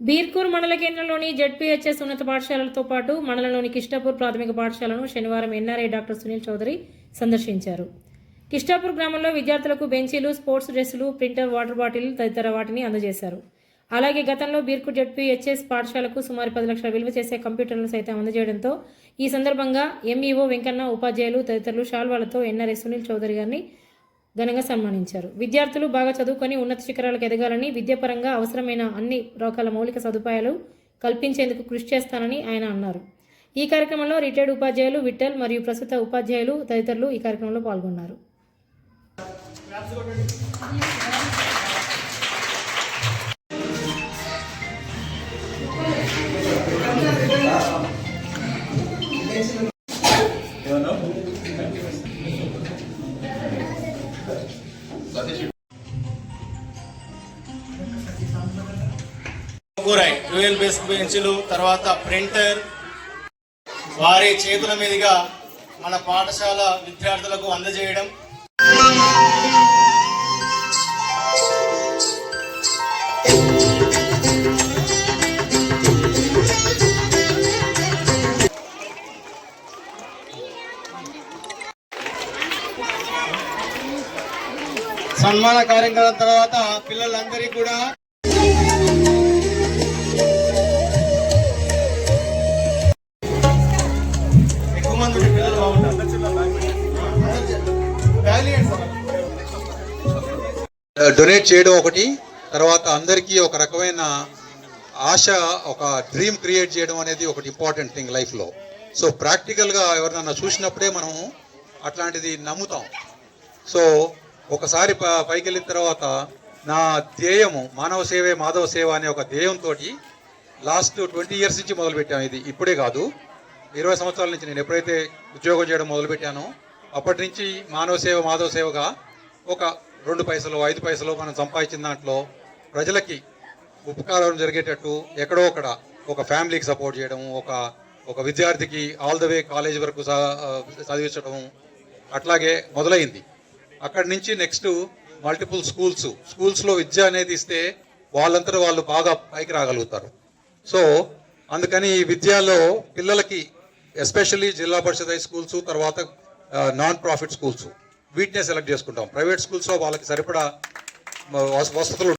బీర్కూర్ మండల కేంద్రంలోని జెడ్పీహెచ్ఎస్ ఉన్నత పాఠశాలలతో పాటు మండలంలోని కిష్టాపూర్ ప్రాథమిక పాఠశాలను శనివారం ఎన్ఆర్ఐ డాక్టర్ సునీల్ చౌదరి సందర్శించారు. కిష్టాపూర్ గ్రామంలో విద్యార్థులకు బెంచీలు స్పోర్ట్స్ డ్రెస్సులు ప్రింటర్ వాటర్ బాటిల్ తదితర వాటిని అందజేశారు. అలాగే గతంలో బీర్కూర్ జడ్పీహెచ్ఎస్ పాఠశాలకు సుమారు పది లక్షల విలువ చేసే కంప్యూటర్లను సైతం అందజేయడంతో ఈ సందర్భంగా ఎంఈఓ వెంకన్న ఉపాధ్యాయులు తదితరులు శాల్వాలతో ఎన్ఆర్ఐ సునీల్ చౌదరి గారిని ఘనంగా సన్మానించారు. విద్యార్థులు బాగా చదువుకొని ఉన్నత శిఖరాలకు ఎదగాలని విద్యాపరంగా అవసరమైన అన్ని రకాల మౌలిక సదుపాయాలు కల్పించేందుకు కృషి చేస్తానని ఆయన అన్నారు. ఈ కార్యక్రమంలో రిటైర్డ్ ఉపాధ్యాయులు విఠల్ మరియు ప్రస్తుత ఉపాధ్యాయులు తదితరులు ఈ కార్యక్రమంలో పాల్గొన్నారు. కూరాయి. డ్యూయల్ బేస్ బెంచ్లు తర్వాత ప్రింటర్. వారి చేతుల మీదుగా మన పాఠశాల విద్యార్థులకు అందజేయడం. సన్మాన కార్యక్రమం తర్వాత పిల్లలందరికీ కూడా డొనేట్ చేయడం ఒకటి తర్వాత అందరికీ ఒక రకమైన ఆశ ఒక డ్రీమ్ క్రియేట్ చేయడం అనేది ఒకటి ఇంపార్టెంట్ థింగ్ లైఫ్లో సో ప్రాక్టికల్గా ఎవరినన్నా చూసినప్పుడే మనం అట్లాంటిది నమ్ముతాం. సో ఒకసారి పైకి వెళ్ళిన తర్వాత నా ధ్యేయము మానవ సేవే మాధవ సేవ అనే ఒక ధ్యేయంతో లాస్ట్ ట్వంటీ ఇయర్స్ నుంచి మొదలుపెట్టాను ఇది. ఇప్పుడే కాదు. ఇరవై సంవత్సరాల నుంచి నేను ఎప్పుడైతే ఉద్యోగం చేయడం మొదలుపెట్టానో అప్పటి నుంచి మానవ సేవ మాధవ సేవగా ఒక రెండు పైసలు ఐదు పైసలు మనం సంపాదించిన దాంట్లో ప్రజలకి ఉపకారం జరిగేటట్టు ఎక్కడో అక్కడ ఒక ఫ్యామిలీకి సపోర్ట్ చేయడం ఒక ఒక విద్యార్థికి ఆల్ ద వే కాలేజ్ వరకు చదివించడం అట్లాగే మొదలైంది. అక్కడి నుంచి నెక్స్ట్ మల్టిపుల్ స్కూల్స్ స్కూల్స్లో విద్య అనేది ఇస్తే వాళ్ళంతా వాళ్ళు బాగా పైకి రాగలుగుతారు. సో అందుకని ఈ విద్యలో పిల్లలకి especially Zilla Parishad high schools తర్వాత నాన్ ప్రాఫిట్ స్కూల్స్ వీటినే సెలెక్ట్ చేసుకుంటాం. ప్రైవేట్ స్కూల్స్లో వాళ్ళకి సరిపడా వస- వసతులు